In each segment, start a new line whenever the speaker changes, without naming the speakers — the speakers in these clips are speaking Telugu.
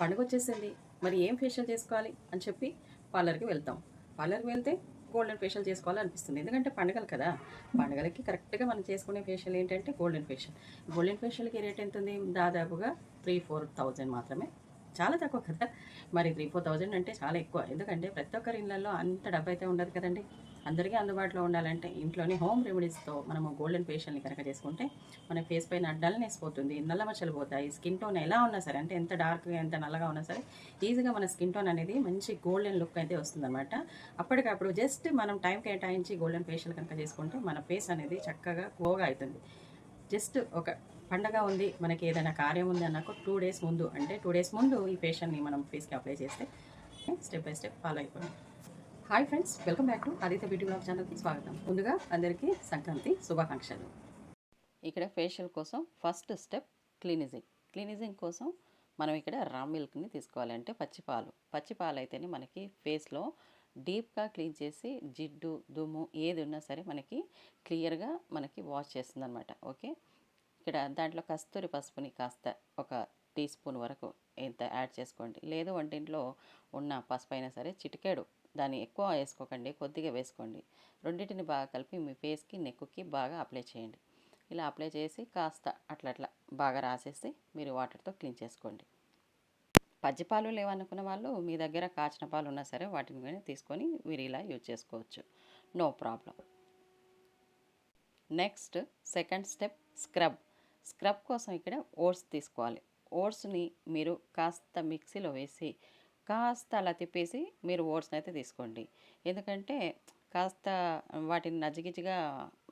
పండుగ వచ్చేసింది మరి ఏం ఫేషియల్ చేసుకోవాలి అని చెప్పి పార్లర్కి వెళ్తాం. పార్లర్కి వెళ్తే గోల్డెన్ ఫేషియల్ చేసుకోవాలి అనిపిస్తుంది. ఎందుకంటే పండుగలు కదా. పండుగలకి కరెక్ట్గా మనం చేసుకునే ఫేషియల్ ఏంటంటే గోల్డెన్ ఫేషియల్ గోల్డెన్ ఫేషియల్కి రేట్ ఎంత ఉంది దాదాపుగా త్రీ ఫోర్ థౌజండ్ మాత్రమే. చాలా తక్కువ కదా. మరి త్రీ ఫోర్ థౌజండ్ అంటే చాలా ఎక్కువ. ఎందుకంటే ప్రతి ఒక్కరి ఇళ్ళల్లో అంత డబ్బు అయితే ఉండదు కదండి. అందరికీ అందుబాటులో ఉండాలంటే ఇంట్లోనే హోమ్ రెమెడీస్తో మనము గోల్డెన్ ఫేషియల్ని కనుక చేసుకుంటే మన ఫేస్ పైన డల్నెస్ పోతుంది నల్ల మచ్చలు పోతాయి స్కిన్ టోన్ ఎలా ఉన్నా సరే అంటే ఎంత డార్క్గా ఎంత నల్లగా ఉన్నా సరే ఈజీగా మన స్కిన్ టోన్ అనేది మంచి గోల్డెన్ లుక్ అయితే వస్తుందన్నమాట. అప్పటికప్పుడు జస్ట్ మనం టైం కేటాయించి గోల్డెన్ ఫేషియల్ కనుక చేసుకుంటే మన ఫేస్ అనేది చక్కగా గోగా అవుతుంది. జస్ట్ ఒక పండగ ఉంది మనకి ఏదైనా కార్యం ఉంది అన్నాక టూ డేస్ ముందు అంటే టూ డేస్ ముందు ఈ ఫేషియల్ని మనం ఫేస్కి అప్లై చేస్తే స్టెప్ బై స్టెప్ ఫాలో అయిపోయింది. Hi friends welcome back to Aditya beauty blog ఛానల్కి స్వాగతం. ముందుగా అందరికీ సంక్రాంతి శుభాకాంక్షలు. ఇక్కడ ఫేషియల్ కోసం ఫస్ట్ స్టెప్ క్లీనిజింగ్ క్లీనిజింగ్ కోసం మనం ఇక్కడ రా మిల్క్ని తీసుకోవాలి అంటే పచ్చిపాలు పచ్చిపాలు అయితేనే మనకి ఫేస్లో డీప్గా క్లీన్ చేసి జిడ్డు దుమ్ము ఏది ఉన్నా సరే మనకి క్లియర్గా మనకి వాష్ చేస్తుంది అనమాట ఓకే ఇక్కడ దాంట్లో కస్తూరి పసుపుని కాస్త ఒక టీ స్పూన్ వరకు ఇంత యాడ్ చేసుకోండి. లేదు వంటింట్లో ఉన్న పసుపు అయినా సరే చిటికేడు. దాన్ని ఎక్కువ వేసుకోకండి కొద్దిగా వేసుకోండి. రెండింటిని బాగా కలిపి మీ ఫేస్కి నెక్కుకి బాగా అప్లై చేయండి. ఇలా అప్లై చేసి కాస్త అట్లా అట్లా బాగా రాసేసి మీరు వాటర్తో క్లీన్ చేసుకోండి. పజ్జిపాలు లేవనుకున్న వాళ్ళు మీ దగ్గర కాచిన పాలు ఉన్నా సరే వాటిని కానీ తీసుకొని మీరు ఇలా యూజ్ చేసుకోవచ్చు. No problem. Next second step scrub. Scrub కోసం ఇక్కడ ఓట్స్ తీసుకోవాలి. ఓట్స్ని మీరు కాస్త మిక్సీలో వేసి కాస్త అలా తిప్పేసి మీరు ఓట్స్ని అయితే తీసుకోండి. ఎందుకంటే కాస్త వాటిని నజిగిజిగా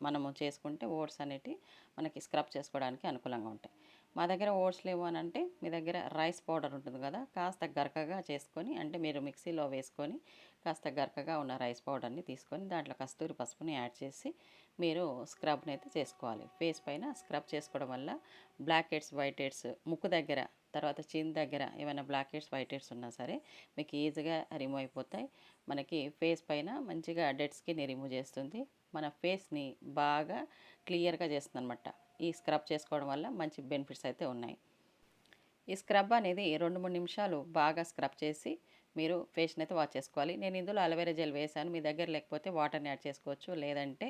మనము చేసుకుంటే ఓట్స్ అనేటివి మనకి స్క్రబ్ చేసుకోవడానికి అనుకూలంగా ఉంటాయి. మా దగ్గర ఓట్స్ లేవు అని అంటే మీ దగ్గర రైస్ పౌడర్ ఉంటుంది కదా కాస్త గరకగా చేసుకొని అంటే మీరు మిక్సీలో వేసుకొని కాస్త గరకగా ఉన్న రైస్ పౌడర్ని తీసుకొని దాంట్లో కస్తూరి పసుపుని యాడ్ చేసి మీరు స్క్రబ్ని అయితే చేసుకోవాలి. ఫేస్ పైన స్క్రబ్ చేసుకోవడం వల్ల బ్లాక్ హెడ్స్ వైట్ హెడ్స్ ముక్కు దగ్గర తర్వాత చిన్ దగ్గర ఏమైనా బ్లాక్ హెడ్స్ వైట్ హెడ్స్ ఉన్నా సరే మీకు ఈజీగా రిమూవ్ అయిపోతాయి. మనకి ఫేస్ పైన మంచిగా డెడ్ స్కిన్ రిమూవ్ చేస్తుంది. మన ఫేస్ని బాగా క్లియర్గా చేస్తుంది అనమాట ఈ స్క్రబ్ చేసుకోవడం వల్ల మంచి బెనిఫిట్స్ అయితే ఉన్నాయి. ఈ స్క్రబ్ అనేది రెండు మూడు నిమిషాలు బాగా స్క్రబ్ చేసి మీరు ఫేస్ని అయితే వాష్ చేసుకోవాలి. నేను ఇందులో అలవేరా జెల్ వేసాను. మీ దగ్గర లేకపోతే వాటర్ని యాడ్ చేసుకోవచ్చు. లేదంటే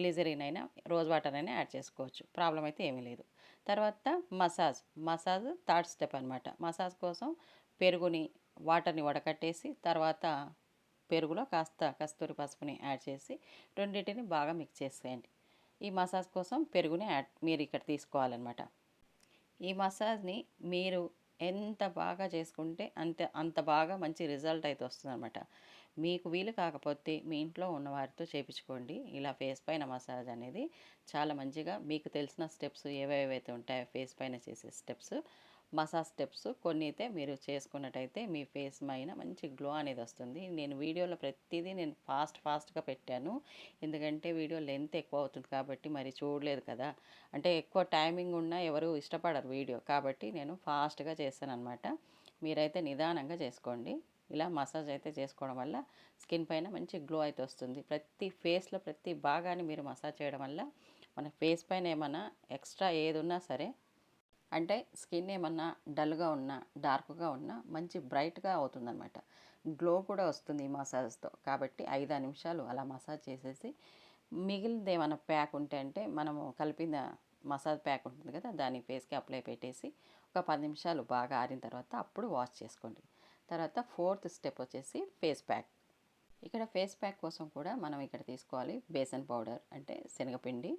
గ్లిజరిన్ అయినా రోజ్ వాటర్ అయినా యాడ్ చేసుకోవచ్చు. ప్రాబ్లం అయితే ఏమీ లేదు. తర్వాత మసాజ్. మసాజ్ థర్డ్ స్టెప్ అనమాట మసాజ్ కోసం పెరుగుని వాటర్ని వడకట్టేసి తర్వాత పెరుగులో కాస్త కస్తూరి పసుపుని యాడ్ చేసి రెండింటిని బాగా మిక్స్ చేసేయండి. ఈ మసాజ్ కోసం పెరుగుని యాడ్ మీరు ఇక్కడ తీసుకోవాలన్నమాట. ఈ మసాజ్ని మీరు ఎంత బాగా చేసుకుంటే అంత అంత బాగా మంచి రిజల్ట్ అయితే వస్తుందన్నమాట. మీకు వీలు కాకపోతే మీ ఇంట్లో ఉన్న వారితో చేపించుకోండి. ఇలా ఫేస్ పైన మసాజ్ అనేది చాలా మంచిగా మీకు తెలిసిన స్టెప్స్ ఏవేవైతే ఉంటాయో ఫేస్ పైన చేసే స్టెప్స్ మసాజ్ స్టెప్స్ కొన్ని అయితే మీరు చేసుకున్నట్టయితే మీ ఫేస్ పైన మంచి గ్లో అనేది వస్తుంది. నేను వీడియోలో ప్రతిదీ నేను ఫాస్ట్ ఫాస్ట్గా పెట్టాను. ఎందుకంటే వీడియో లెంత్ ఎక్కువ అవుతుంది కాబట్టి మరి చూడలేదు కదా. అంటే ఎక్కువ టైమింగ్ ఉన్నా ఎవరు ఇష్టపడరు వీడియో. కాబట్టి నేను ఫాస్ట్గా చేస్తాను అనమాట మీరైతే నిదానంగా చేసుకోండి. ఇలా మసాజ్ అయితే చేసుకోవడం వల్ల స్కిన్ పైన మంచి గ్లో అయితే వస్తుంది. ప్రతి ఫేస్లో ప్రతి భాగాన్ని మీరు మసాజ్ చేయడం వల్ల మన ఫేస్ పైన ఏమైనా ఎక్స్ట్రా ఏది ఉన్నా సరే అంటే స్కిన్ ఏమన్నా డల్గా ఉన్నా డార్క్గా ఉన్నా మంచి బ్రైట్గా అవుతుందన్నమాట. గ్లో కూడా వస్తుంది ఈ మసాజ్తో కాబట్టి ఐదు నిమిషాలు అలా మసాజ్ చేసేసి మిగిలింది ఏమైనా ప్యాక్ ఉంటే అంటే మనము కలిపిన మసాజ్ ప్యాక్ ఉంటుంది కదా దాన్ని ఫేస్కి అప్లై పెట్టేసి ఒక పది నిమిషాలు బాగా ఆరిన తర్వాత అప్పుడు వాష్ చేసుకోండి. తర్వాత ఫోర్త్ స్టెప్ వచ్చేసి ఫేస్ ప్యాక్. ఇక్కడ ఫేస్ ప్యాక్ కోసం కూడా మనం ఇక్కడ తీసుకోవాలి బేసన్ పౌడర్ అంటే శనగపిండి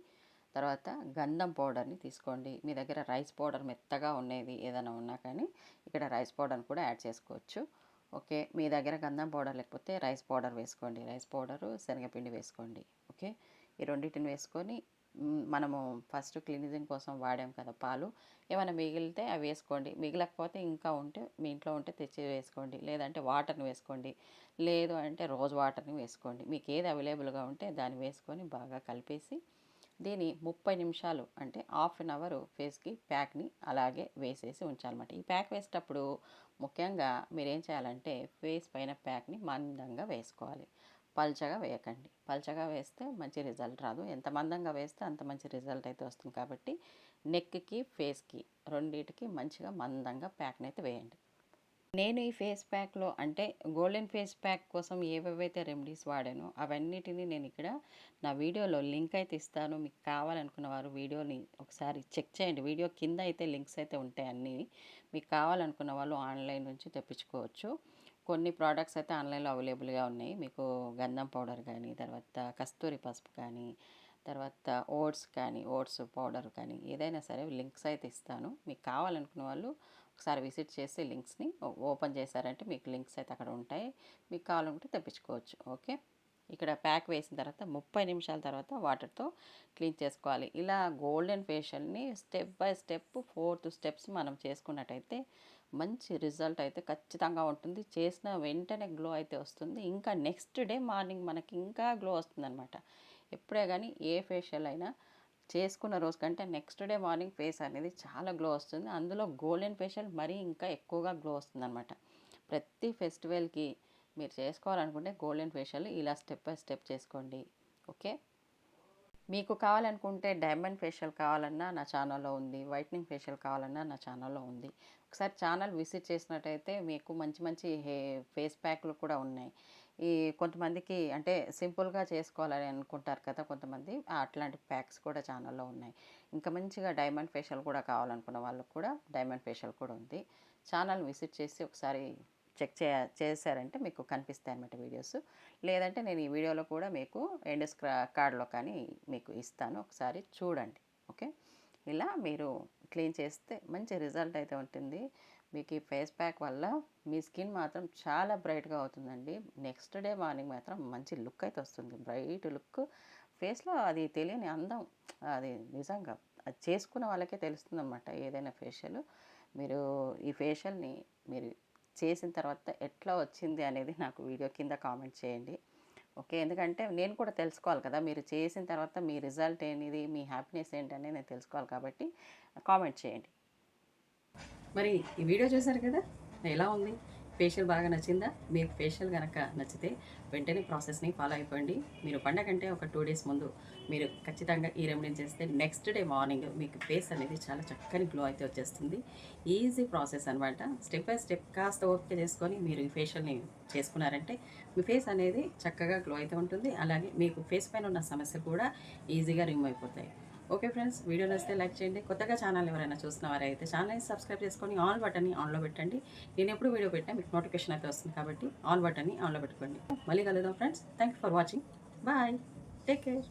తర్వాత గంధం పౌడర్ని తీసుకోండి. మీ దగ్గర రైస్ పౌడర్ మెత్తగా ఉండేది ఏదైనా ఉన్నా కానీ ఇక్కడ రైస్ పౌడర్ని కూడా యాడ్ చేసుకోవచ్చు. ఓకే? మీ దగ్గర గంధం పౌడర్ లేకపోతే రైస్ పౌడర్ వేసుకోండి. రైస్ పౌడరు శనగపిండి వేసుకోండి. ఓకే? ఈ రెండింటిని వేసుకొని మనము ఫస్ట్ క్లీనిజింగ్ కోసం వాడాం కదా పాలు. ఏమైనా మిగిలితే అవి వేసుకోండి. మిగలకపోతే ఇంకా ఉంటే మీ ఇంట్లో ఉంటే తెచ్చి వేసుకోండి. లేదంటే వాటర్ని వేసుకోండి. లేదు అంటే రోజ్ వాటర్ని వేసుకోండి. మీకు ఏది అవైలబుల్గా ఉంటే దాన్ని వేసుకొని బాగా కలిపేసి దీని ముప్పై నిమిషాలు అంటే హాఫ్ అన్ అవర్ ఫేస్కి ప్యాక్ని అలాగే వేసేసి ఉంచాలన్నమాట. ఈ ప్యాక్ వేసేటప్పుడు ముఖ్యంగా మీరేం చేయాలంటే ఫేస్ పైన ప్యాక్ని మందంగా వేసుకోవాలి. పల్చగా వేయకండి. పల్చగా వేస్తే మంచి రిజల్ట్ రాదు. ఎంత మందంగా వేస్తే అంత మంచి రిజల్ట్ అయితే వస్తుంది. కాబట్టి నెక్కి ఫేస్కి రెండింటికి మంచిగా మందంగా ప్యాక్ని అయితే వేయండి. నేను ఈ ఫేస్ ప్యాక్లో అంటే గోల్డెన్ ఫేస్ ప్యాక్ కోసం ఏవేవైతే రెమెడీస్ వాడానో అవన్నిటిని నేను ఇక్కడ నా వీడియోలో లింక్ అయితే ఇస్తాను. మీకు కావాలనుకున్న వారు వీడియోని ఒకసారి చెక్ చేయండి. వీడియో కింద అయితే లింక్స్ అయితే ఉంటాయి అన్నీ. మీకు కావాలనుకున్న వాళ్ళు ఆన్లైన్ నుంచి తెప్పించుకోవచ్చు. కొన్ని ప్రోడక్ట్స్ అయితే ఆన్లైన్లో అవైలబుల్గా ఉన్నాయి. మీకు గంధం పౌడర్ కానీ తర్వాత కస్తూరి పసుపు కానీ తర్వాత ఓట్స్ కానీ ఓట్స్ పౌడర్ కానీ ఏదైనా సరే లింక్స్ అయితే ఇస్తాను. మీకు కావాలనుకున్న వాళ్ళు ఒకసారి విజిట్ చేసి లింక్స్ని ఓపెన్ చేశారంటే మీకు లింక్స్ అయితే అక్కడ ఉంటాయి. మీకు కావాలనుకుంటే తెప్పించుకోవచ్చు. ఓకే? ఇక్కడ ప్యాక్ వేసిన తర్వాత ముప్పై నిమిషాల తర్వాత వాటర్తో క్లీన్ చేసుకోవాలి. ఇలా golden ఫేషియల్ని step by step fourth steps మనం చేసుకున్నట్టయితే మంచి రిజల్ట్ అయితే ఖచ్చితంగా ఉంటుంది. చేసిన వెంటనే గ్లో అయితే వస్తుంది. ఇంకా నెక్స్ట్ డే మార్నింగ్ మనకి ఇంకా గ్లో వస్తుందన్నమాట. ఎప్పుడే కానీ ఏ ఫేషియల్ అయినా చేసుకున్న రోజు కంటే నెక్స్ట్ డే మార్నింగ్ ఫేస్ అనేది చాలా గ్లో వస్తుంది. అందులో గోల్డెన్ ఫేషియల్ మరీ ఇంకా ఎక్కువగా గ్లో వస్తుంది అనమాట ప్రతి ఫెస్టివల్కి మీరు చేసుకోవాలనుకుంటే గోల్డెన్ ఫేషియల్ ఇలా స్టెప్ బై స్టెప్ చేసుకోండి. ఓకే? మీకు కావాలనుకుంటే డైమండ్ ఫేషియల్ కావాలన్నా నా ఛానల్లో ఉంది. వైట్నింగ్ ఫేషియల్ కావాలన్నా నా ఛానల్లో ఉంది. ఒకసారి ఛానల్ విజిట్ చేసినట్టయితే మీకు మంచి మంచి హే ఫేస్ ప్యాక్లు కూడా ఉన్నాయి. ఈ కొంతమందికి అంటే సింపుల్గా చేసుకోవాలని అనుకుంటారు కదా కొంతమంది. అట్లాంటి ప్యాక్స్ కూడా ఛానల్లో ఉన్నాయి. ఇంకా మంచిగా డైమండ్ ఫేషియల్ కూడా కావాలనుకున్న వాళ్ళకు కూడా డైమండ్ ఫేషియల్ కూడా ఉంది. ఛానల్ విజిట్ చేసి ఒకసారి చెక్ చే చేశారంటే మీకు కనిపిస్తాయి అన్నమాట వీడియోస్. లేదంటే నేను ఈ వీడియోలో కూడా మీకు ఎండస్ స్క్రా కార్డ్లో కానీ మీకు ఇస్తాను. ఒకసారి చూడండి. ఓకే? ఇలా మీరు క్లీన్ చేస్తే మంచి రిజల్ట్ అయితే ఉంటుంది. మీకు ఈ ఫేస్ ప్యాక్ వల్ల మీ స్కిన్ మాత్రం చాలా బ్రైట్గా అవుతుందండి. నెక్స్ట్ డే మార్నింగ్ మాత్రం మంచి లుక్ అయితే వస్తుంది. Bright look. ఫేస్లో అది తెలియని అందం. అది నిజంగా అది చేసుకున్న వాళ్ళకే తెలుస్తుందన్నమాట ఏదైనా ఫేషియల్. మీరు ఈ ఫేషియల్ని మీరు చేసిన తర్వాత ఎట్లా వచ్చింది అనేది నాకు వీడియో కింద కామెంట్ చేయండి. ఓకే. ఎందుకంటే నేను కూడా తెలుసుకోవాలి కదా! మీరు చేసిన తర్వాత మీ రిజల్ట్ ఏంటిది మీ హ్యాపీనెస్ ఏంటి అనేది నేను తెలుసుకోవాలి కాబట్టి కామెంట్ చేయండి. మరి ఈ వీడియో చూసారు కదా! ఎలా ఉంది? ఫేషియల్ బాగా నచ్చిందా? మీకు ఫేషియల్ కనుక నచ్చితే వెంటనే ప్రాసెస్ని ఫాలో అయిపోండి. మీరు పండగంటే ఒక టూ డేస్ ముందు మీరు ఖచ్చితంగా ఈ రెమెడీ చేస్తే నెక్స్ట్ డే మార్నింగ్ మీకు ఫేస్ అనేది చాలా చక్కని గ్లో అయితే వచ్చేస్తుంది. ఈజీ ప్రాసెస్ అనమాట స్టెప్ బై స్టెప్ కాస్త ఓపిక చేసుకొని మీరు ఈ ఫేషియల్ని చేసుకున్నారంటే మీ ఫేస్ అనేది చక్కగా గ్లో అయితే ఉంటుంది. అలాగే మీకు ఫేస్ పైన ఉన్న సమస్యలు కూడా ఈజీగా రిమూవ్ అయిపోతాయి. ఓకే ఫ్రెండ్స్ వీడియో నచ్చితే లైక్ చేయండి. కొత్తగా ఛానల్ ఎవరైనా చూస్తున్న వారైతే ఛానల్ని సబ్స్క్రైబ్ చేసుకొని ఆల్ బటన్ని ఆన్లో పెట్టండి. నేను ఎప్పుడు వీడియో పెట్టినా మీకు నోటిఫికేషన్ అయితే వస్తుంది కాబట్టి ఆల్ బటన్ని ఆన్లో పెట్టుకోండి. మళ్ళీ కలుద్దాం friends. Thank you for watching bye take care